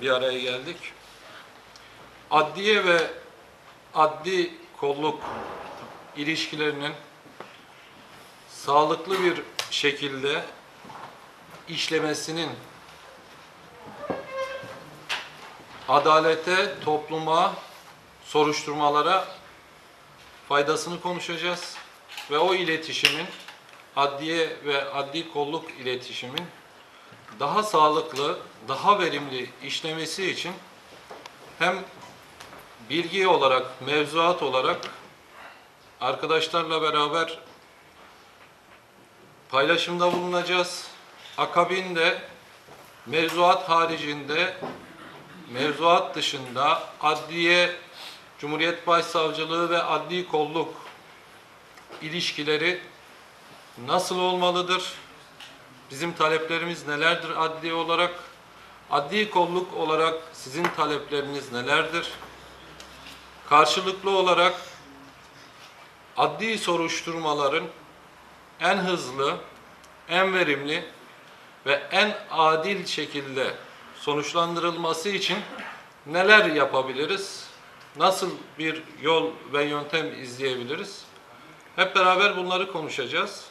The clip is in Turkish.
bir araya geldik. Adliye ve adli kolluk ilişkilerinin sağlıklı bir şekilde işlemesinin adalete, topluma, soruşturmalara faydasını konuşacağız ve o iletişimin adliye ve adli kolluk iletişimin daha sağlıklı, daha verimli işlemesi için hem bilgi olarak, mevzuat olarak arkadaşlarla beraber paylaşımda bulunacağız. Akabinde mevzuat haricinde, mevzuat dışında adliye, Cumhuriyet Başsavcılığı ve adli kolluk ilişkileri nasıl olmalıdır? Bizim taleplerimiz nelerdir adli olarak? Adli kolluk olarak sizin talepleriniz nelerdir? Karşılıklı olarak adli soruşturmaların en hızlı, en verimli ve en adil şekilde sonuçlandırılması için neler yapabiliriz? Nasıl bir yol ve yöntem izleyebiliriz? Hep beraber bunları konuşacağız.